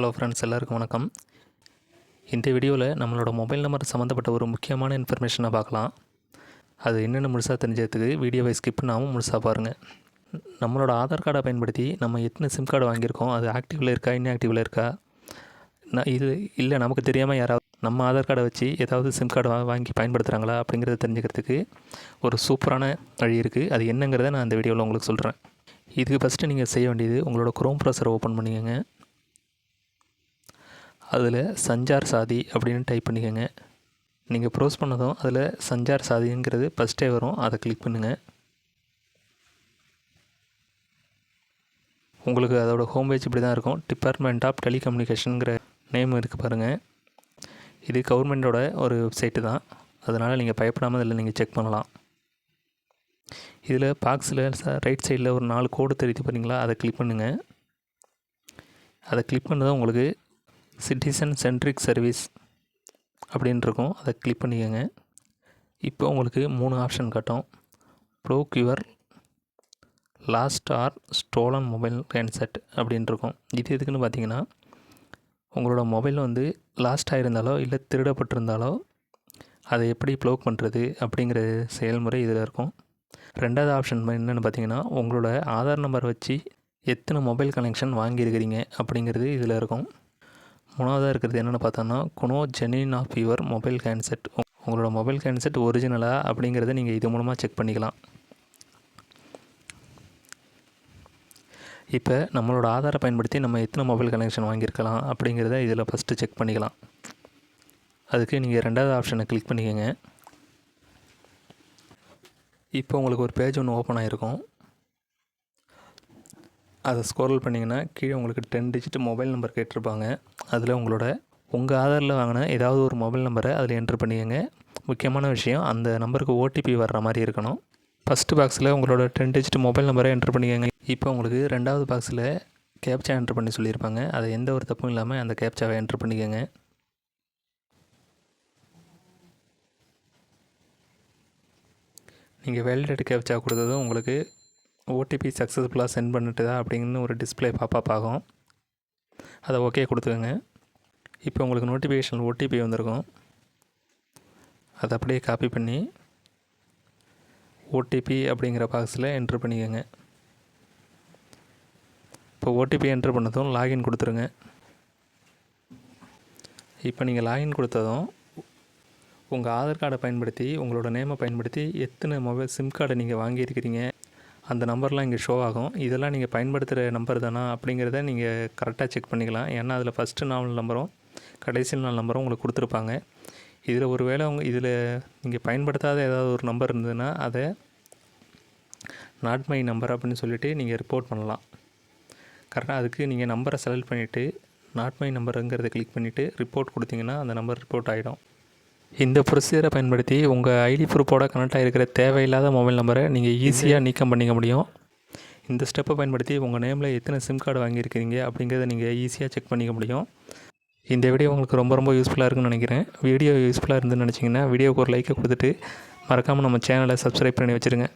Hello friends எல்லாருக்கும் வணக்கம். இந்த வீடியோவில் நம்மளோட மொபைல் நம்பர் சம்மந்தப்பட்ட ஒரு முக்கியமான இன்ஃபர்மேஷனை பார்க்கலாம். அது என்னென்ன முழுசாக தெரிஞ்சதுக்கு வீடியோவை ஸ்கிப் பண்ணாமல் முழுசாக பாருங்கள் நம்மளோட ஆதார் கார்டை பயன்படுத்தி நம்ம எத்தனை சிம் கார்டு வாங்கியிருக்கோம் அது ஆக்டிவில் இருக்கா இன்ஆக்டிவில் இருக்கா? நான் இது இல்லை நமக்கு தெரியாமல் யாராவது நம்ம ஆதார் கார்டை வச்சு ஏதாவது சிம் கார்டு வாங்கி பயன்படுத்துகிறாங்களா அப்படிங்கிறத தெரிஞ்சுக்கிறதுக்கு ஒரு சூப்பரான வழி இருக்குது அது என்னங்கிறத நான் அந்த வீடியோவில் உங்களுக்கு சொல்கிறேன் இதுக்கு ஃபஸ்ட்டு நீங்கள் செய்ய வேண்டியது உங்களோட குரோம் ப்ரௌசரை ஓப்பன் பண்ணிக்கோங்க. அதில் சஞ்சார் சாதி அப்படின்னு டைப் பண்ணிக்கோங்க. நீங்கள் ப்ரௌஸ் பண்ணதும் அதில் சஞ்சார் சாதிங்கிறது ஃபஸ்ட்டே வரும். அதை கிளிக் பண்ணுங்கள் உங்களுக்கு அதோட ஹோம் பேஜ் இப்படி தான் இருக்கும். டிபார்ட்மெண்ட் ஆஃப் டெலிகம்யூனிகேஷனுங்கிற நேம் இருக்குது பாருங்கள் இது கவர்மெண்ட்டோட ஒரு வெப்சைட்டு தான். அதனால் நீங்கள் பயப்படாமல் இதில் நீங்கள் செக் பண்ணலாம். இதில் பாக்ஸில் ரைட் சைடில் ஒரு நாலு கோடு தெரிவித்து பார்த்தீங்களா அதை கிளிக் பண்ணுங்கள் அதை கிளிக் பண்ணதும் உங்களுக்கு சிட்டிசன் சென்ட்ரிக் சர்வீஸ் அப்படின்னு இருக்கும் அதை கிளிக் பண்ணிக்கோங்க. இப்போ உங்களுக்கு மூணு ஆப்ஷன் காட்டும். Block your lost or stolen mobile handset அப்படின்னு இருக்கும் இது எதுக்குன்னு பார்த்தீங்கன்னா உங்களோட மொபைல் வந்து லாஸ்ட் ஆகிருந்தாலோ இல்லை திருடப்பட்டிருந்தாலோ அதை எப்படி ப்ளோக் பண்ணுறது அப்படிங்கிற செயல்முறை இதில் இருக்கும். ரெண்டாவது ஆப்ஷன் என்னென்னு பார்த்தீங்கன்னா உங்களோட ஆதார் நம்பர் வச்சு எத்தனை மொபைல் கனெக்ஷன் வாங்கியிருக்கிறீங்க அப்படிங்கிறது இதில் இருக்கும். மூணாவதாக இருக்கிறது என்னென்னு பார்த்தோன்னா Kuno genuine of your mobile handset உங்களோட மொபைல் ஹேண்ட்செட் ஒரிஜினலாக அப்படிங்கிறத நீங்கள் இது மூலமாக செக் பண்ணிக்கலாம். இப்போ நம்மளோட ஆதாரை பயன்படுத்தி நம்ம எத்தனை மொபைல் கனெக்ஷன் வாங்கியிருக்கலாம் அப்படிங்கிறத இதில் ஃபஸ்ட்டு செக் பண்ணிக்கலாம். அதுக்கு நீங்கள் ரெண்டாவது ஆப்ஷனை கிளிக் பண்ணிக்கோங்க. இப்போ உங்களுக்கு ஒரு பேஜ் ஒன்று ஓப்பன் ஆகிருக்கும் அதை ஸ்க்ரோல் பண்ணிங்கன்னா கீழே உங்களுக்கு டென் டிஜிட் மொபைல் நம்பர் கேட்டிருப்பாங்க. அதில் உங்களோட உங்கள் ஆதாரில் வாங்கின ஏதாவது ஒரு மொபைல் நம்பரை அதில் என்ட்ரு பண்ணிக்கோங்க. முக்கியமான விஷயம் அந்த நம்பருக்கு ஓடிபி வர்ற மாதிரி இருக்கணும். ஃபஸ்ட்டு பாக்ஸில் உங்களோட டென் டிஜிட் மொபைல் நம்பரை என்ட்ரு பண்ணிக்கோங்க. இப்போ உங்களுக்கு ரெண்டாவது பாக்ஸில் கேப்சா என்ட்ரு பண்ணி சொல்லியிருப்பாங்க. அதை எந்த ஒரு தப்பும் இல்லாமல் அந்த கேப்சாவை என்ட்ரு பண்ணிக்கோங்க. நீங்கள் வேலிடேட் கேப்சா கொடுத்ததும் உங்களுக்கு ஓடிபி சக்ஸஸ்ஃபுல்லாக சென்ட் பண்ணிட்டுதா அப்படின்னு ஒரு டிஸ்பிளே பாப்பாப் ஆகும். அதை ஓகே கொடுத்துக்கோங்க. இப்போ உங்களுக்கு நோட்டிஃபிகேஷன் ஓடிபி வந்திருக்கும். அதை அப்படியே காப்பி பண்ணி ஓடிபி அப்படிங்கிற பாக்ஸில் என்ட்ரு பண்ணிக்கோங்க. இப்போ ஓடிபி என்ட்ரு பண்ணதும் லாகின் கொடுத்துருங்க. இப்போ நீங்கள் லாகின் கொடுத்ததும் உங்கள் ஆதார் கார்டை பயன்படுத்தி உங்களோட நேமை பயன்படுத்தி எத்தனை மொபைல் சிம் கார்டை நீங்கள் வாங்கியிருக்கிறீங்க அந்த நம்பர்லாம் இங்கே ஷோ ஆகும். இதெல்லாம் நீங்கள் பயன்படுத்துகிற நம்பர் தானா? அப்படிங்கிறத நீங்கள் கரெக்டாக செக் பண்ணிக்கலாம். ஏன்னா அதில் ஃபஸ்ட்டு நாள் நம்பரும் கடைசி நாலு நம்பரும் உங்களுக்கு கொடுத்துருப்பாங்க. இதில் ஒரு வேளை அவங்க இதில் நீங்கள் பயன்படுத்தாத ஏதாவது ஒரு நம்பர் இருந்ததுன்னா அதை நாட் மை நம்பர் அப்படின்னு சொல்லிவிட்டு நீங்கள் ரிப்போர்ட் பண்ணலாம். கரெக்டாக அதுக்கு நீங்கள் நம்பரை செலக்ட் பண்ணிவிட்டு நாட் மை நம்பருங்கிறத கிளிக் பண்ணிவிட்டு ரிப்போர்ட் கொடுத்தீங்கன்னா அந்த நம்பர் ரிப்போர்ட் ஆகிடும் இந்த ப்ரொசீஜரை பயன்படுத்தி உங்கள் ஐடி ப்ரூஃபோட கனெக்ட் ஆகிருக்கிற தேவையில்லாத மொபைல் நம்பரை நீங்கள் ஈஸியாக நீக்கம் பண்ணிக்க முடியும். இந்த ஸ்டெப்பை பயன்படுத்தி உங்கள் நேமில் எத்தனை சிம் கார்டு வாங்கியிருக்கிறீங்க அப்படிங்கிறத நீங்கள் ஈஸியாக செக் பண்ணிக்க முடியும். இந்த வீடியோ உங்களுக்கு ரொம்ப ரொம்ப யூஸ்ஃபுல்லாக இருக்குன்னு நினைக்கிறேன். வீடியோ யூஸ்ஃபுல்லாக இருந்துன்னு நினச்சிங்கன்னா வீடியோக்கு ஒரு லைக்கை கொடுத்துட்டு மறக்காமல் நம்ம சேனலை சப்ஸ்கிரைப் பண்ணி வச்சுருங்க.